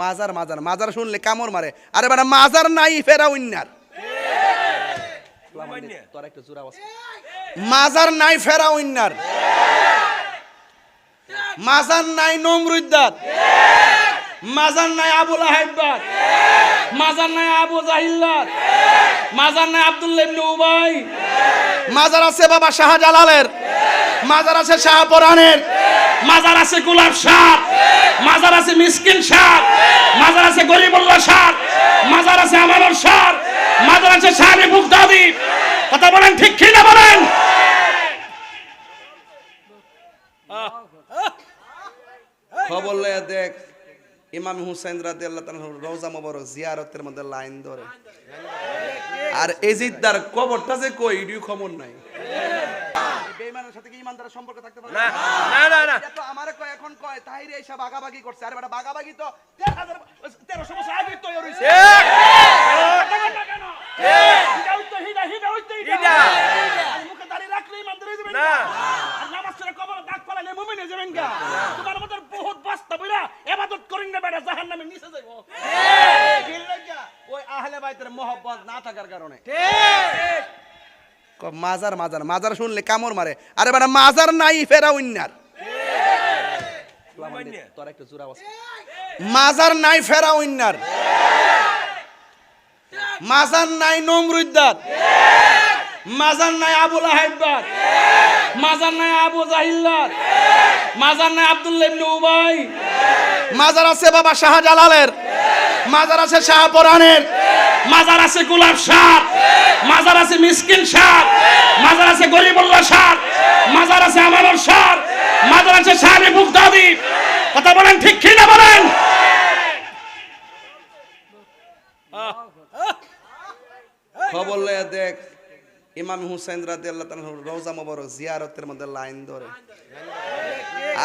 মাজার মাজার মাজার শুনলে কামড় মারে। আরে বেটা মাজার নাই ফেরা উন্নার মাজার নাই ফেরা উন্নার মাজার নাই নমরুদ্দার। মাজার নাই আবুল আহাইবার মাজার নাই আবু জাহিল্লার। মাজার নাই আব্দুল্লাহ ইবনে মাজার আছে বাবা শাহজালালের। মাজার আছে শাহপরানের। মাজার আছে গোলাপ শাহ মাজার আছে মিসকিন শাহ মাজার আছে গরিবুল্লাহ শাহ মাজার আছে আমানুর শাহ মাজার আছে শাহরি বুগদাদি কথা বলেন ঠিক কি না বলেন? খবর লয়ে দেখ, ইমাম হুসাইন রাদি আল্লাহ রোজা মোবারক জিয়ারতের মধ্যে লাইন ধরে। আর এজিদ্দার কবরটা যে কই ইডিও খবর নাই। বেঈমানের সাথে কি ইমানদারের সম্পর্ক থাকতে পারে? না না না না তো আমারে কয় এখন কয় তাহিরে এসে বাগাবাগি করছে। আরে বেটা বাগাবাগি তো 1300 বছর আগে তৈরি হইছে। ইডা। মুখে দাঁড়িয়ে রাখলে ইমানদার যাবেন না। আর নামাজ ছেড়ে কবরে দাগ ফালাইলে মুমিন যাবেন গা। তোমার মতো বহুত বাস্তব হইরা ইবাদত করেন না বেটা জাহান্নামে নিচে যাইবো। ঠিক ওই আহলে বাইতের মহব্বত না থাকার কারণে। ক- মাজার মাজার মাজার শুনলে কামড় মারে। আরে বেটা মাজার নাই ফেরা উন্নার মাজার নাই ফেরা উন্নার মাজার নাই নমরুদ্দার। মাজার নাই আবুল আহাইবার মাজার নাই আবু জাহিল্লার। মাজার নাই আব্দুল্লাহ ইবনে মাজার আছে বাবা শাহজালালের। মাজার আছে শাহপরানের। মাজার আছে গোলাপ শাহ মাজার আছে মিসকিন শাহ মাজার আছে গরিবুল্লাহ শাহ মাজার আছে আমানুর শাহ মাজার আছে শাহরি বুগদাদি কথা বলেন ঠিক কি না বলেন? খবর লয়ে দেখ, ইমাম হুসাইন রাদি আল্লাহ রোজা মোবারক জিয়ারতের মধ্যে লাইন ধরে।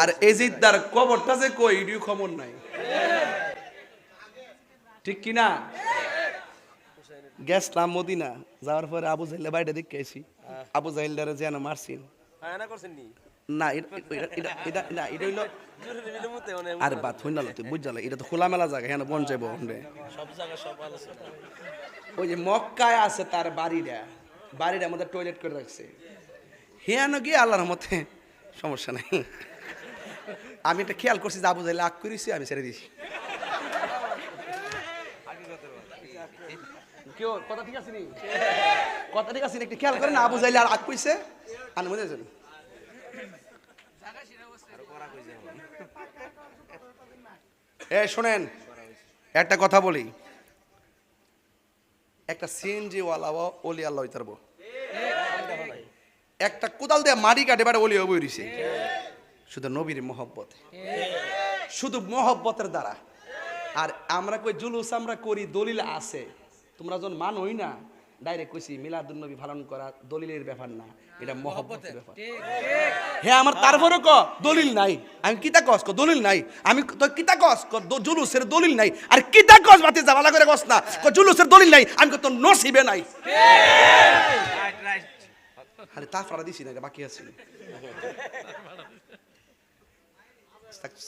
আর এজিদ্দার কবরটা যে কই ইডিও খবর নাই। ঠিক কি না? গেছলাম মদিনা যাওয়ার পরে আবু জাহিল্লা বাইরে দেখে আইছি। আবু জাহিল্লারে যেন মারছিন হ্যাঁ না করছেন নি না এটা এটা- এটা এটা না এটা হইল জোরে দিবি মুতে আর বাত হইন না তুই বুঝ এটা তো খোলামেলা জায়গা হ্যাঁ বন যাইব সব জায়গা সব আলোচনা ওই যে মক্কায় আছে তার বাড়িটা বাড়িটা আমাদের টয়লেট করে রাখছে। হিয়ানো গিয়ে আল্লাহর মতে সমস্যা নেই। আমি একটা খেয়াল করছি যে আবু জাইলে আগ করেছি আমি ছেড়ে দিছি। কথা ঠিক আছে একটু খেয়াল করেন আর আগ যাবেন এ একটা কথা বলি। একটা সিএনজি ওয়ালা ওলি আল্লাহ একটা কোদাল দিয়ে মাটি কাটে বাড়ে ওলি হবই রইছে শুধু নবীর মহব্বত। শুধু মহব্বতের দ্বারা। আর আমরা কই জুলুস আমরা করি, দলিল আছে। তোমরা যখন মানই না ডাইরেক্ট কইছি মিলাদুন নবী পালন করা দলিলের ব্যাপার না। এটা মহব্বতের ব্যাপার। হ্যাঁ আমার তারপরে ক দলিল নাই। আমি কিতা কস ক দলিল নাই। আমি তো কিতা কস ক দ- জুলুসের দলিল নাই। আর কিতা কস বাতি জামালা করে কস না ক জুলুসের দলিল নাই। আমি তোর নসিবে নাই। রাইট রাইট আরে তা ফাড়া দিছি না বাকি আছে।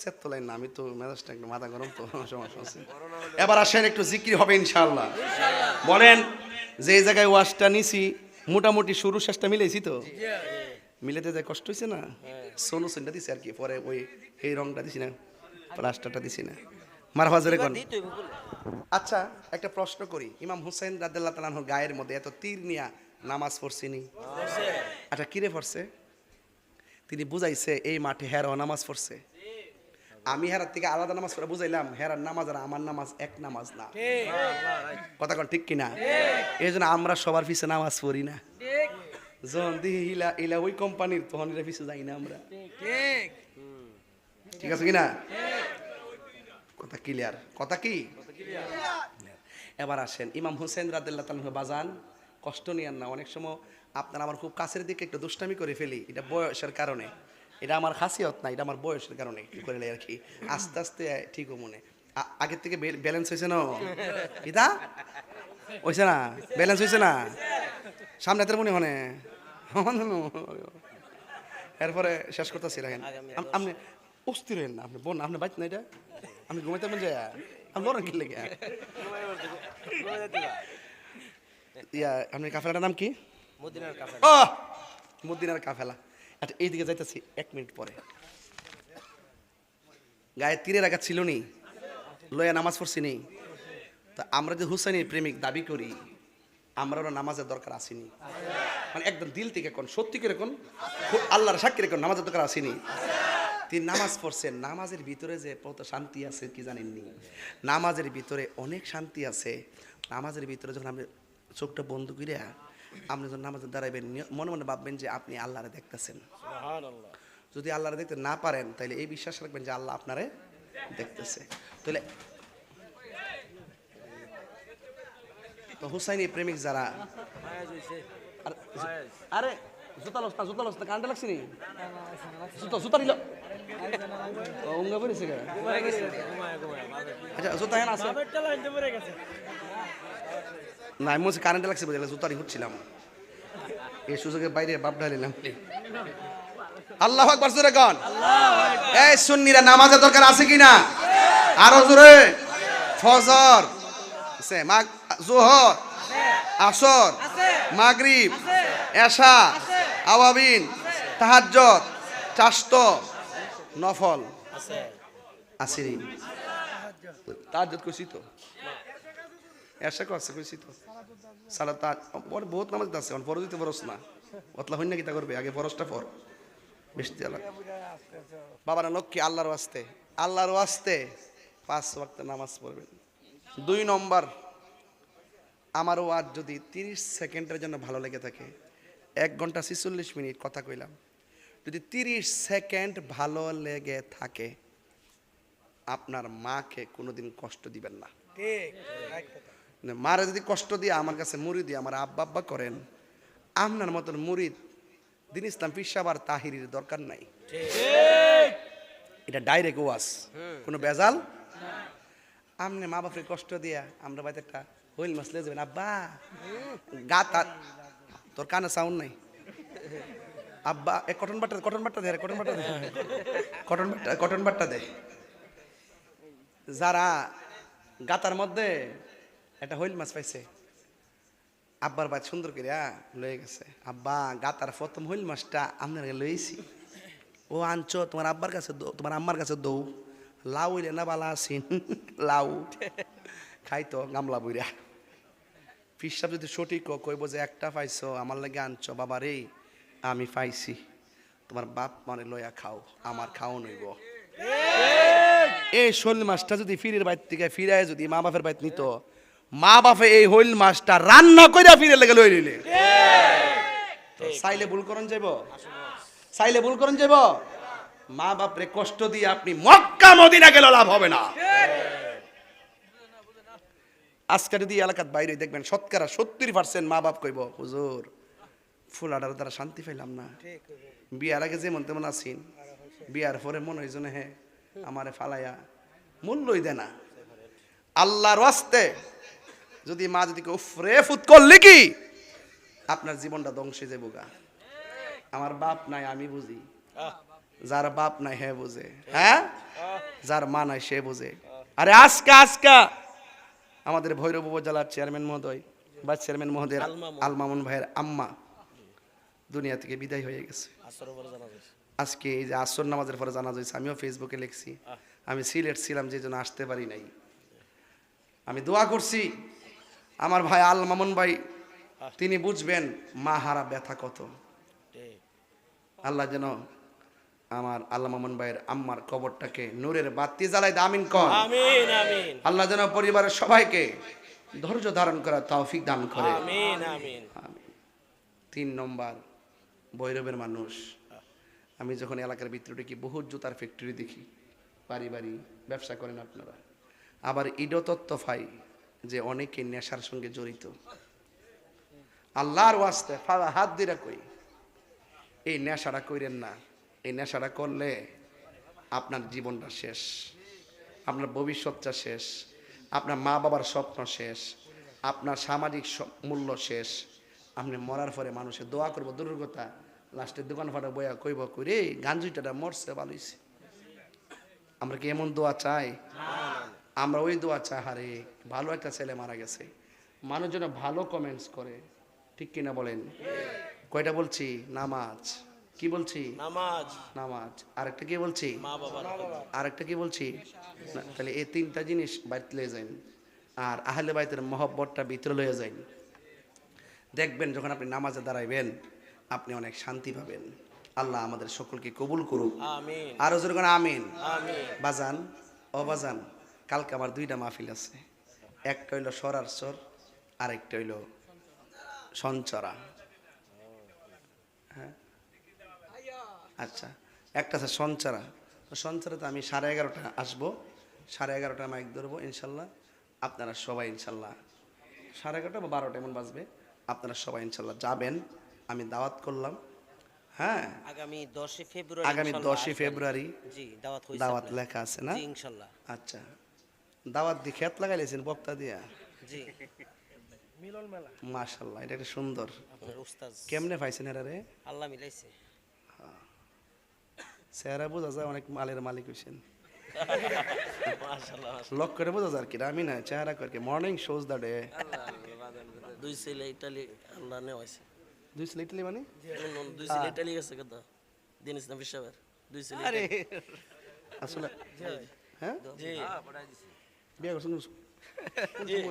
সেট তো লাইন না আমি তো মেজাজটা একটু মাথা গরম তো সমস্যা আছে এবার আসেন একটু জিক্রি হবে ইনশাআল্লাহ। বলেন যে জায়গায় ওয়াশটা নিছি মোটামুটি শুরু শেষটা মিলেছি তো? মিলেতে যায় কষ্ট হয়েছে না? সোনু সেনটা দিছি আর কি পরে ওই এই রংটা দিছি না প্লাস্টারটা দিছি না। কোন। আচ্ছা একটা প্রশ্ন করি। ইমাম হুসাইন রাদিয়াল্লাহু তাআলার গায়ের মধ্যে এত তীর নিয়া নামাজ পড়ছিনি? আচ্ছা কিরে পড়ছে? তিনি বুঝাইছে এই মাঠে হেরাও নামাজ পড়ছে। আমি হেরার থেকে আলাদা নামাজ পড়ে বুঝাইলাম হেরার নামাজ আর আমার নামাজ এক নামাজ না। কথা কোন ঠিক কিনা? এই জন্য আমরা সবার পিছে নামাজ পড়ি না। যখন দিহি ইলা ইলা ওই কোম্পানির তখন এরা যাই না আমরা। ঠিক আছে কিনা? কথা ক্লিয়ার কথা কি? এবার আসেন ইমাম হুসেন রাদিল্লাহ তালু বাজান কষ্ট নিয়েন না। অনেক সময় আপনার আমার খুব কাছের দিকে একটু দুষ্টামি করে ফেলি এটা বয়সের কারণে। এটা আমার খাসিয়ত না এটা আমার বয়সের কারণে কি করে আর কি। আস্তে আস্তে ঠিক মনে। আ- আগের থেকে ব্যালেন্স হয়েছে না ইদা হয়েছে না? ব্যালেন্স হয়েছে না? সামনে তোর মনে হনে এরপরে শেষ করতেছি রাখেন। আপনি অস্থির হইন না আপনি বোন আপনি বাইত না এটা? আমি ঘুমাইতে মন যায়? আমি লড়েন কি? লেগে। ইয়া আপনি কাফেলাটার নাম কি? মদিনার কাফে ও মদিনার কাফেলা। আচ্ছা এইদিকে যাইতেছি, এক মিনিট পরে। গায়ে তীরের আঘাত ছিল নি লয়া নামাজ পড়ছি নি। তা আমরা যে হুসাইনের প্রেমিক দাবি করি আমরাও নামাজের দরকার আসেনি। মানে একদম দিল থেকে কোন, সত্যি করে কোন আল্লাহর সাক্ষী রেখুন নামাজের দরকার আসেনি। তিনি নামাজ পড়ছেন, নামাজের ভিতরে যে কত শান্তি আছে কি জানেননি নামাজের ভিতরে অনেক শান্তি আছে, নামাজের ভিতরে যখন আপনি চোখটা বন্ধ করে আপনি যখন নামাজে দাঁড়াবেন মনে মনে ভাববেন যে আপনি আল্লাহরে দেখতেছেন। যদি আল্লাহরে দেখতে না পারেন তাহলে এই বিশ্বাস রাখবেন যে আল্লাহ আপনারে দেখতেছে। তাহলে তো হুসাইনি প্রেমিক যারা আর জুতা লস না জুতা লস না কান্ডা লাগছে নি? জুতা জুতা নিল। উঙ্গা পড়েছে আচ্ছা জুতা হেন আছে। না আমি মনে কারেন্টে লাগছে বুঝলে জুতা নি হচ্ছিলাম এই সুযোগের বাইরে বাপ ঢালিলাম আল্লাহ আকবার জোরে গান এই সুন্নিরা নামাজের দরকার আছে কি না আরও জোরে। ফজর আছে। মাগ জোহর আসর মাগরিব এশা আওয়াবিন তাহাজ্জত চাষ্ট নফল। আছে। তাহাজ্জত তো। এশা করছে কইছি তো? পরে বহুত নামাজ আছে ফরজ না। অতলা হইনা করবে? আগে ফরজটা পর আলাদা বাবার লক্ষ্মী আল্লাহর ওয়াস্তে। আল্লাহর ওয়াস্তে পাঁচ ওয়াক্ত নামাজ পড়বেন। দুই নম্বর আমার ওয়াজ যদি তিরিশ সেকেন্ডের জন্য ভালো লেগে থাকে এক ঘণ্টা ছিচল্লিশ মিনিট কথা কইলাম। যদি তিরিশ সেকেন্ড ভালো লেগে থাকে আপনার মাকে কোনোদিন কষ্ট দিবেন না। না, মারে যদি কষ্ট দিয়ে আমার কাছে মুড়ি দিয়ে আমার আব্বা আব্বা করেন, আপনার মতন মুরিদ দিন ইসলাম পিসাবার তাহিরির দরকার নাই। এটা ডাইরেক্ট ওয়াস কোনো বেজাল? আমনে মা বাপরে কষ্ট দিয়া আমরা বাড়িতে একটা হইল মাছ লিয়ে যাবেন। আব্বা, গা তার তোর কানে সাউন্ড নাই। আব্বা, এ কটন বাট্টা কটন বাট্টা দে, কটন বাট্টা দে। কটন বাট্টা কটন বাট্টা দে। যারা গাতার মধ্যে একটা হইল মাছ পাইছে। আব্বার বাদ সুন্দর করে লয়ে গেছে। আব্বা গাতার প্রথম হইল মাছটা আপনার লইছি। ও আনছো তোমার আব্বার কাছে দৌ তোমার আম্মার কাছে দৌ। লাউ হইলে না বালা আসিন লাউ। খাইতো গামলা বইরা। পিসাব যদি সঠিক কইব যে একটা পাইছো আমার লাগে আনছো বাবা রে আমি পাইছি। তোমার বাপ মানে লয়া খাও আমার খাও নইব এই শোল মাছটা যদি ফিরের বাইর থেকে ফিরায় যদি মা বাপের বাইর নিত মা বাপে এই হইল মাছটা রান্না কইরা ফিরে লেগে লই নিলে তো চাইলে ভুল করন যাইব? চাইলে ভুল করন যাইব? মা বাপরে কষ্ট দিয়ে আপনি মক্কা মদিনা গেলে লাভ হবে না। আজকে যদি এলাকার বাইরে দেখবেন শতকরা সত্তর পার্সেন্ট মা বাপ কইব হুজুর ফুল আডার দ্বারা শান্তি পাইলাম না। বিয়ার আগে যেমন তেমন আসিন বিয়ার পরে মনে হয়েছে হে আমারে ফালাইয়া মূল্যই দে না। আল্লাহর ওয়াস্তে যদি মা যদি কেউ ফ্রে ফুত করলে কি? আপনার জীবনটা ধ্বংসে যাব গা। আমার বাপ নাই আমি বুঝি। যার বাপ নাই হে বুঝে। হ্যাঁ? যার মা নাই সে বুঝে। আরে আজকা আজকা! আমাদের ভৈরব উপজেলার চেয়ারম্যান মহোদয় বা চেয়ারম্যান মহোদয় আলমামুন। ভাইয়ের আম্মা দুনিয়া থেকে বিদায় হয়ে গেছে। আজকে এই যে আসর নামাজের পরে জানা যাচ্ছে আমিও ফেসবুকে লিখছি। আমি সিলেট ছিলাম যে জন্য আসতে পারি নাই। আমি দোয়া করছি আমার ভাই আল মামুন ভাই তিনি বুঝবেন মা হারা ব্যথা কত। আল্লাহ যেন আমার আল্লাহ মামুন ভাইয়ের আম্মার কবরটাকে নূরের বাতি জ্বালায় দামিন কর। আমিন আমিন। আল্লাহ যেন পরিবারের সবাইকে ধৈর্য ধারণ করার তৌফিক দান করে। আমিন আমিন। আমিন। তিন নম্বর ভৈরবের মানুষ। আমি যখন এলাকার ভিতরে ঢুকি বহুত জুতার ফ্যাক্টরি দেখি। বাড়ি বাড়ি ব্যবসা করেন আপনারা। আবার ইডতত্ত্ব পাই যে অনেকে নেশার সঙ্গে জড়িত। আল্লাহর ওয়াস্তে হাত দিরা কই? এই নেশাটা কইরেন না। এই নেশাটা করলে আপনার জীবনটা শেষ, আপনার ভবিষ্যৎটা শেষ, আপনার মা বাবার স্বপ্ন শেষ, আপনার সামাজিক মূল্য শেষ। আপনি মরার পরে মানুষের দোয়া করব দুর্গতা লাস্টের দোকান ফাটা বয়া কইব, কইরে, গাঞ্জুইটাটা মরছে, ভালো হইছে। আমরা কি এমন দোয়া চাই? আমরা ওই দোয়া চাই হারে ভালো একটা ছেলে মারা গেছে। মানুষ যেন ভালো কমেন্টস করে। ঠিক কিনা বলেন? কয়টা বলছি? নামাজ। কি বলছি? নামাজ। নামাজ। আরেকটা কি বলছি? আরেকটা কি বলছি? তাহলে এই তিনটা জিনিস বাড়িতে লয়ে যান আর আহলে বাইতের মহব্বতটা ভিতরে লয়ে যান দেখবেন যখন আপনি নামাজে দাঁড়াইবেন আপনি অনেক শান্তি পাবেন। আল্লাহ আমাদের সকলকে কবুল করুক। আমিন। আরও জোর আমিন? আমিন। বাজান ও বাজান কালকে আমার দুইটা মাহফিল আছে। একটা হইল সরার সর আরেকটা হইল সঞ্চরা। হ্যাঁ? আচ্ছা একটা আছে সঞ্চরা। তো সঞ্চরাতে আমি সাড়ে এগারোটা আসব। সাড়ে এগারোটা মাইক ধরবো ইনশাল্লাহ। আপনারা সবাই ইনশাল্লাহ সাড়ে এগারোটা বা বারোটা এমন বাজবে। আপনারা সবাই ইনশাল্লাহ যাবেন। আমি দাওয়াত করলাম। হ্যাঁ? আগামী দশই ফেব্রুয়ারি আগামী দশই ফেব্রুয়ারি দাওয়াত। লেখা আছে না? ইনশাল্লাহ। আচ্ছা। দাওয়াত দিয়ে খেত লাগাইলেছেন বক্তা দিয়া? জি। মাশাল্লাহ এটা একটা সুন্দর। আপনার উস্তাদ। কেমনে পাইছেন এরা রে? আল্লাহ মিলাইছে। চেহারা বোঝা যায় অনেক মালের মালিক মাশাআল্লাহ লক করে বোঝা যায় কি আমি না চেহারা করে মর্নিং শোজ দ্য ডে দুই ছেলে ইটালি আল্লাহ নেওয়াইছে দুই লিটলি মানে? দুই ছেলে ইটালি গেছে কত? দিন ইসলাম বিশ্ববার দুই ছেলে আরে। আসলে হ্যাঁ? জি। বিয়ে করছেন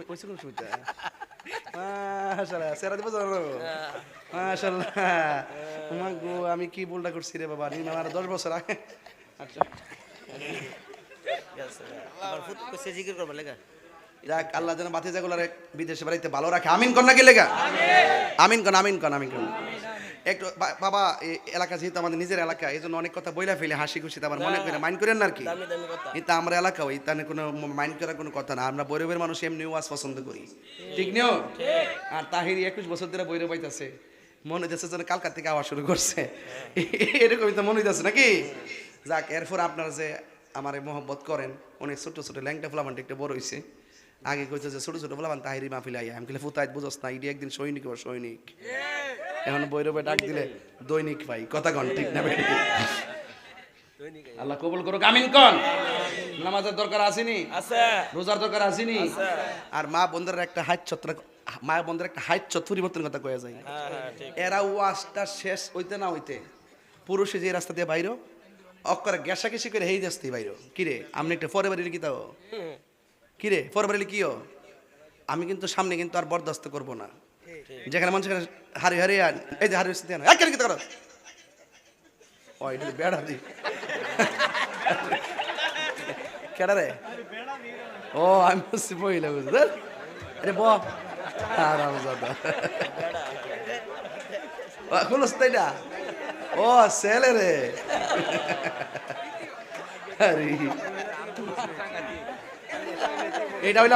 কইছে কোন সুবিধা মাশাআল্লাহ চেহারা দিব জানো মাশাআল্লাহ মা গো আমি কি ভুলটা করছি রে বাবা নিন আমার দশ বছর আগে আচ্ছা আবার ফুট কইছে জিকির করবা লাগা যাক আল্লাহ যেন বাতি জাগুলার বিদেশে বাড়িতে ভালো রাখে আমিন কন নাকি লেগা আমিন কন আমিন কন আমিন কন একটু বাবা এলাকা যেহেতু আমাদের নিজের এলাকা এই জন্য অনেক কথা বইলা ফেলে হাসি খুশিতে আবার মনে করে মাইন্ড করেন না আর কি। এটা আমরা এলাকা ওই তাহলে কোনো মাইন্ড করার কোনো কথা না। আমরা বৈরবের মানুষ এমনি ওয়াজ পছন্দ করি। ঠিক। নিও? আর তাহিরি একুশ বছর ধরে বৈরব পাইতেছে মনে হইতেছে যেন কালকার থেকে আওয়াজ শুরু করছে। এরকমই তো মনে হইতেছে নাকি? যাক এরপর আপনারা যে আমার মহব্বত করেন অনেক ছোট ছোট ল্যাংটা ফ্লাবানটা একটু বড় হয়েছে আগে কইছে যে ছোট ছোট ফ্লাবান তাহিরি মাহফিলে আইয়া। আমি ফুতাইত বুঝস না ইডি একদিন সৈনিক ও সৈনিক। এখন বৈরবে ডাক দিলে দৈনিক ভাই কথা কন ঠিক না? আল্লাহ কবুল করুক আমিন কন। নামাজের দরকার আসেনি? আছে। রোজার দরকার আসেনি? আর মা বন্ধের একটা হাইট ছত্র মা বন্ধের একটা হাইট ছত্র পরিবর্তন কথা কয়ে যায়। হ্যাঁ হ্যাঁ এরা ওয়াজটা শেষ হইতে না হইতে পুরুষে যে রাস্তা দিয়ে বাইর অক্করে গ্যাসা গেসি করে হেই যাস্তি বাইর। কিরে আপনি একটা পরে বাড়ি কি তাও? কিরে পরে বাড়ি কিও আমি কিন্তু সামনে কিন্তু আর বরদাস্ত করব না। যেখানে মানুষ সেখানে হারি হারি এই যে হারি কেন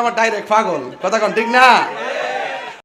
আমার ডাইরেক্ট পাগল। কথা কন, ঠিক না?